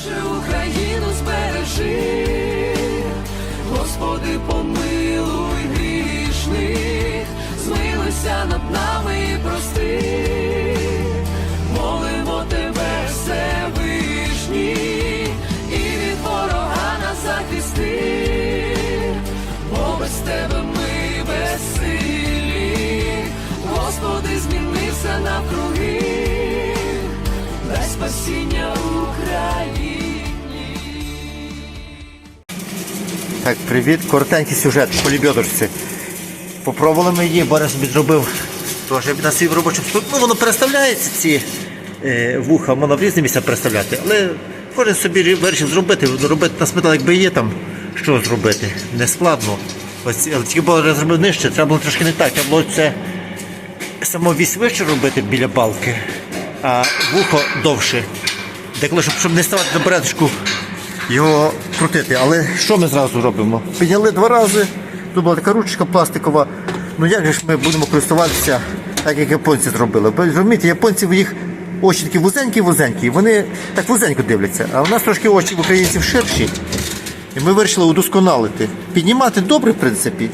是无可。Привіт, коротенький сюжет по лебедочці. Попробували ми її, Борис собі зробив теж на свій робочий. Ну, воно переставляється, ці е, вуха, можна в різні місця переставляти, але кожен собі вирішив зробити, робити на сметал, якби є там, що зробити. Не складно. Ось, але тільки Борис зробив нижче, треба було трошки не так. Треба було це само вісь вище робити біля балки, а вухо довше. Деколи, щоб, щоб не ставати на порядку, його крутити. Але що ми зразу робимо? Підняли два рази, тут була така ручка пластикова. Ну як же ж ми будемо користуватися, так як японці зробили? Бо розумієте, японці в їх очі такі вузенькі-вузенькі, вони так вузенько дивляться, а у нас трошки очі в українців ширші. І ми вирішили удосконалити. Піднімати добре, в принципі,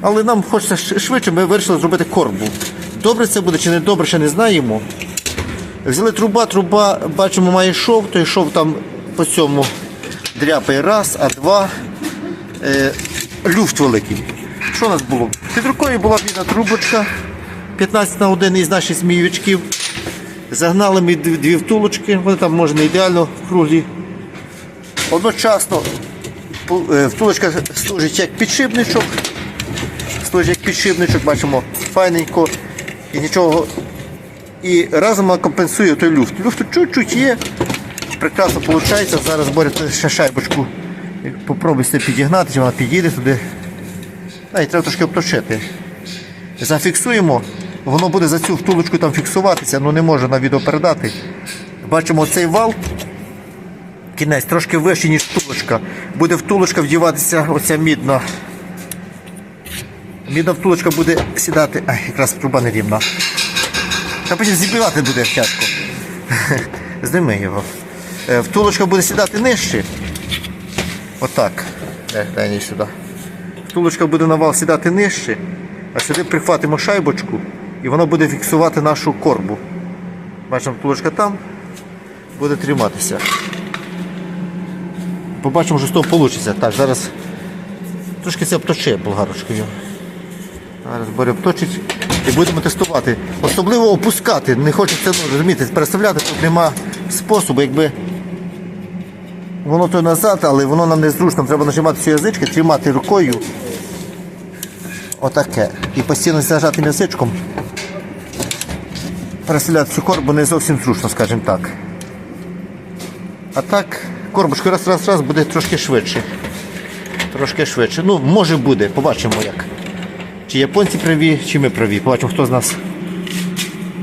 але нам хочеться швидше, ми вирішили зробити корбу. Добре це буде чи не добре, ще не знаємо. Взяли труба, труба, бачимо, має шов, той шов там по цьому дряпає раз, а два е, люфт великий. Що у нас було? Під рукою була бідна трубочка 15 на 1 із наших змійовичків. Загнали ми дві втулочки, вони там може не ідеально круглі. Одночасно е, втулочка служить як підшипничок. Служить як підшипничок, бачимо, файненько і нічого і разом компенсує той люфт. Люфту чуть-чуть є. Прекрасно виходить. Зараз борять ще шайбочку. Попробуй себе підігнати, чи вона підійде туди. А, і треба трошки обточити. Зафіксуємо, воно буде за цю втулочку там фіксуватися, ну не може на відео передати. Бачимо цей вал. Кінець трошки вищий, ніж втулочка. Буде втулочка вдіватися, оця мідна. Мідна втулочка буде сідати. Ай, якраз труба не рівна. Та потім зібивати буде тяжко. Зніми його. Е, Втулочка буде сідати нижче. Отак. Дай, дай сюди. Втулочка буде на вал сідати нижче, а сюди прихватимо шайбочку і воно буде фіксувати нашу корбу. Бачимо, втулочка там буде триматися. Побачимо, що з того вийде. Так, зараз трошки це обточи болгарочкою. Зараз Боря обточить і будемо тестувати. Особливо опускати. Не хочеться, ну, розумієте, переставляти, тут нема способу, якби воно то назад, але воно нам незручно. Треба нажимати ці язички, тримати рукою. Отаке. І постійно зажатим язичком. Переставляти цю корбу не зовсім зручно, скажімо так. А так, корбочка раз, раз, раз буде трошки швидше. Трошки швидше. Ну, може буде, побачимо як. Чи японці праві, чи ми праві. Побачимо, хто з нас.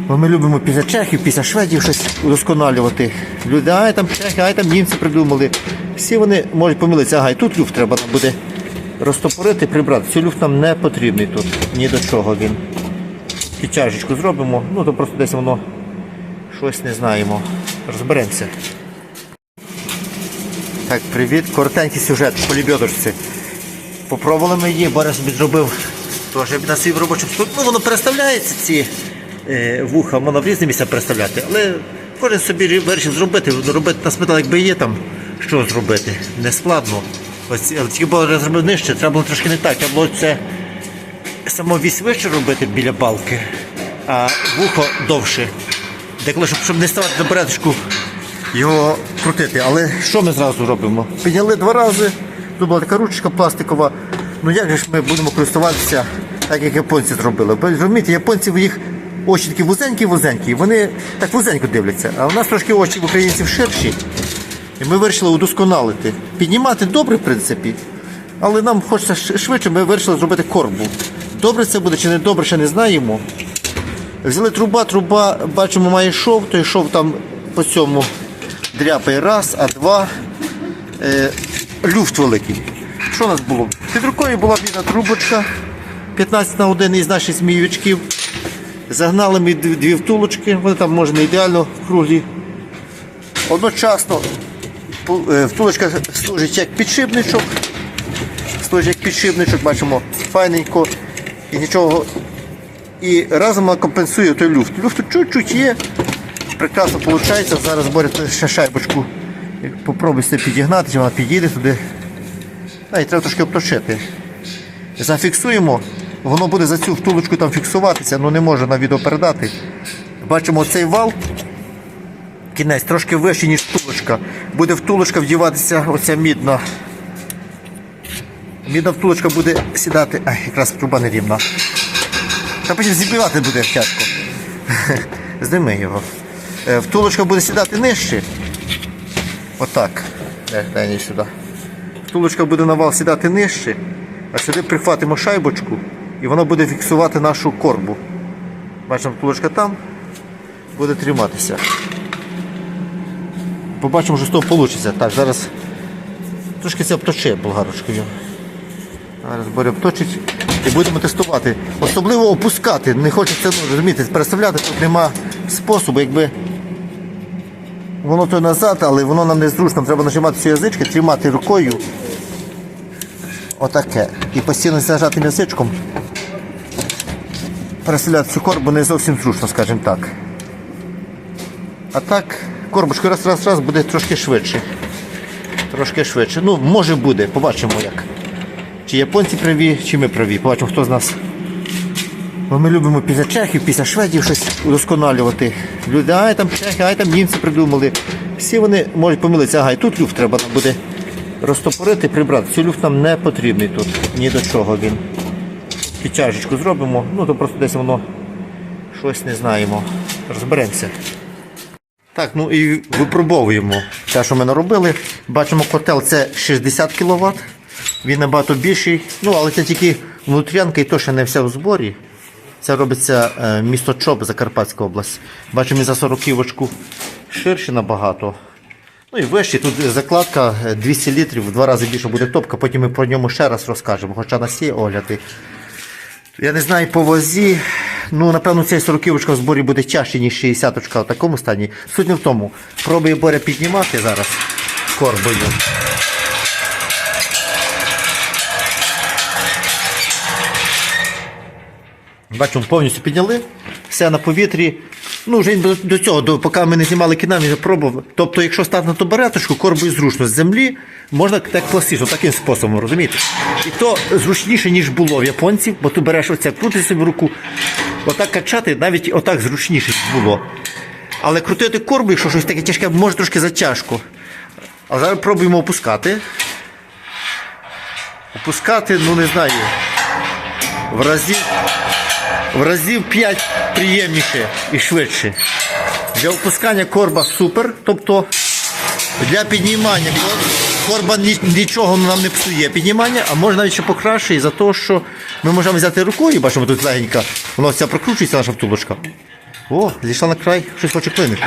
Бо ми любимо після чехів, після шведів щось удосконалювати. Люди, ай там чехи, ай там німці придумали. Всі вони можуть помилитися, ага, і тут люфт треба буде розтопорити, прибрати. Цей люфт нам не потрібний тут. Ні до чого він. Підтяжечку зробимо, ну то просто десь воно щось не знаємо. Розберемося. Так, привіт, коротенький сюжет по лебедочці. Попробували ми її, Борис зробив теж на свій робочий. Ну, воно переставляється, ці вуха, можна в різні місця переставляти, але кожен собі вирішив зробити, робити на сметал, якби є там, що зробити. Не складно. Ось, але тільки Борис зробив нижче, треба було трошки не так. Треба було це само вісь вище робити біля балки, а вухо довше. Деколи, щоб, щоб не ставати на порядку, його крутити. Але що ми зразу робимо? Підняли два рази, тут була така ручка пластикова. Ну як ж ми будемо користуватися, так як японці зробили? Бо розумієте, японці в їх очі такі вузенькі-вузенькі, вони так вузенько дивляться, а у нас трошки очі в українців ширші. І ми вирішили удосконалити. Піднімати добре, в принципі, але нам хочеться швидше, ми вирішили зробити корбу. Добре це буде чи не добре, ще не знаємо. Взяли труба, труба, бачимо, має шов, той шов там по цьому дряпає раз, а два е, люфт великий. Що у нас було? Під рукою була бідна трубочка 15 на 1 із наших змійовичків. Загнали ми дві втулочки, вони там може не ідеально круглі. Одночасно е, Втулочка служить як підшипничок. Служить як підшипничок, бачимо, файненько і нічого. І разом вона компенсує той люфт. Люфту чуть-чуть є. Прекрасно виходить. Зараз борять ще шайбочку. Попробуй себе підігнати, чи вона підійде туди. А, і треба трошки обточити. Зафіксуємо, воно буде за цю втулочку там фіксуватися, ну не може на відео передати. Бачимо цей вал, кінець трошки вищий, ніж втулочка. Буде втулочка вдіватися, оця мідна. Мідна втулочка буде сідати. Ай, якраз труба не рівна. Та потім зібивати буде тяжко. Зніми його. Е, Втулочка буде сідати нижче. Отак. Дай, дай сюди. Втулочка буде на вал сідати нижче, а сюди прихватимо шайбочку і воно буде фіксувати нашу корбу. Бачимо, втулочка там буде триматися. Побачимо, що з того вийде. Так, зараз трошки це обточи болгарочкою. Зараз Боря обточить і будемо тестувати. Особливо опускати. Не хочеться, ну, розумієте, переставляти, тут нема способу, якби воно то назад, але воно нам незручно. Треба нажимати ці язички, тримати рукою. Отаке. І постійно зажатим язичком. Переставляти цю корбу не зовсім зручно, скажімо так. А так, корбочка раз, раз, раз буде трошки швидше. Трошки швидше. Ну, може буде, побачимо як. Чи японці праві, чи ми праві. Побачимо, хто з нас. Бо ми любимо після чехів, після шведів щось удосконалювати. Люди, ай там чехи, ай там німці придумали. Всі вони можуть помилитися, ага, і тут люфт треба буде розтопорити, прибрати. Люфт нам не потрібний тут. Ні до чого він. Підтяжечку зробимо, ну то просто десь воно щось не знаємо. Розберемося. Так, ну і випробовуємо те, що ми наробили. Бачимо, котел це 60 кВт. Він набагато більший. Ну, але це тільки внутрянка і то ще не все в зборі. Це робиться е, місто Чоп, Закарпатська область. Бачимо, за 40 ківочку ширше набагато. Ну і вищий, тут закладка е, 200 літрів, в два рази більше буде топка, потім ми про ньому ще раз розкажемо, хоча на всі огляди. Я не знаю по вазі. Ну, напевно, цей 40 в зборі буде тяжче, ніж 60 очка в такому стані. Суть не в тому. Пробує Боря піднімати зараз корбою. Бачимо, повністю підняли, все на повітрі. Ну, вже до, до цього, до, поки ми не знімали кіна, він пробував. Тобто, якщо стати на ту бареточку, корбою зручно з землі, можна так класично, таким способом, розумієте? І то зручніше, ніж було в японців, бо ти береш оце, крутиш собі руку, отак качати, навіть отак зручніше було. Але крутити корбу, якщо щось таке тяжке, може трошки затяжко. А зараз пробуємо опускати. Опускати, ну не знаю, в разів в разів 5 приємніше і швидше. Для опускання корба супер, тобто для піднімання корба нічого нам не псує піднімання, а можна навіть ще покращити за те, що ми можемо взяти рукою, бачимо тут легенька, воно вся прокручується наша втулочка. О, зійшла на край, щось хоче клинити.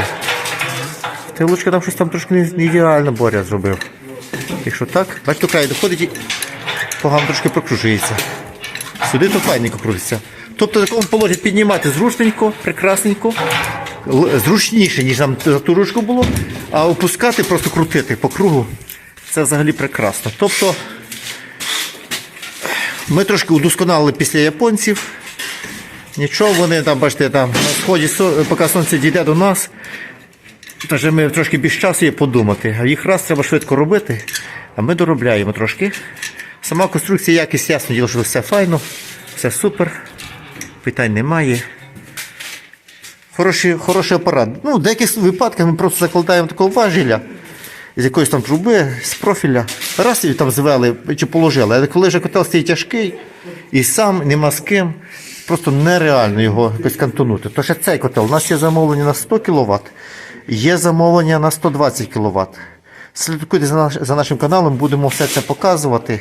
Втулочка там щось там трошки не, ідеально Боря зробив. Якщо так, бачите, до краю доходить і погано трошки прокручується. Сюди то файненько крутиться. Тобто в такому положенні піднімати зручненько, прекрасненько, зручніше, ніж нам за ту ручку було, а опускати, просто крутити по кругу, це взагалі прекрасно. Тобто ми трошки удосконалили після японців. Нічого, вони там, бачите, там на сході, поки сонце дійде до нас, Тож ми трошки більш часу є подумати, а їх раз треба швидко робити, а ми доробляємо трошки. Сама конструкція, якість, ясно діло, що все файно, все супер, питань немає. Хороший, хороший апарат. Ну, в деяких випадках ми просто закладаємо такого важеля з якоїсь там труби, з профіля. Раз її там звели чи положили. Але коли вже котел стоїть тяжкий і сам нема з ким, просто нереально його якось кантонути. Тож цей котел, у нас є замовлення на 100 кВт, є замовлення на 120 кВт. Слідкуйте за нашим каналом, будемо все це показувати.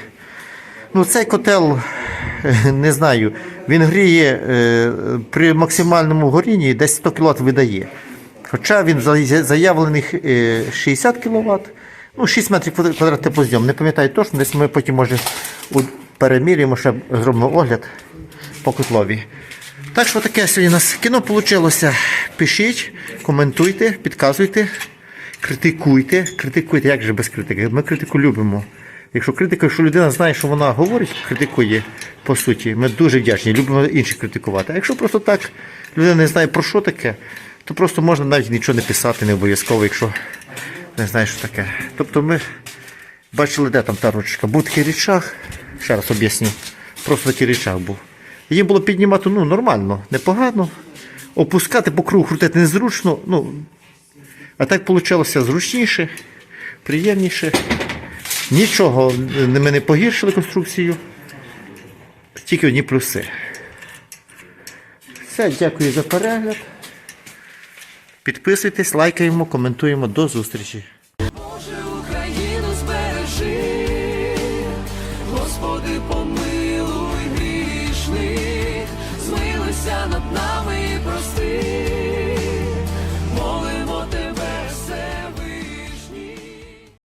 Ну, цей котел, не знаю, він гріє е, при максимальному горінні десь 100 кВт видає. Хоча він за- заявлений е, 60 кВт, ну 6 метрів квадрат- квадратних теплозйом. Не пам'ятаю точно, десь ми потім може переміряємо, ще зробимо огляд по котлові. Так що таке сьогодні у нас кіно вийшло. Пишіть, коментуйте, підказуйте. критикуйте, критикуйте, як же без критики? Ми критику любимо. Якщо критика, якщо людина знає, що вона говорить, критикує, по суті, ми дуже вдячні, любимо інших критикувати. А якщо просто так людина не знає про що таке, то просто можна навіть нічого не писати, не обов'язково, якщо не знає, що таке. Тобто ми бачили, де там та ручка. Був такий річах, ще раз об'ясню. Просто такий річах був. Її було піднімати ну, нормально, непогано. Опускати по кругу крутити незручно. Ну, а так вийшло зручніше, приємніше. Нічого ми не погіршили конструкцію. Тільки одні плюси. Все, дякую за перегляд. Підписуйтесь, лайкаємо, коментуємо. До зустрічі.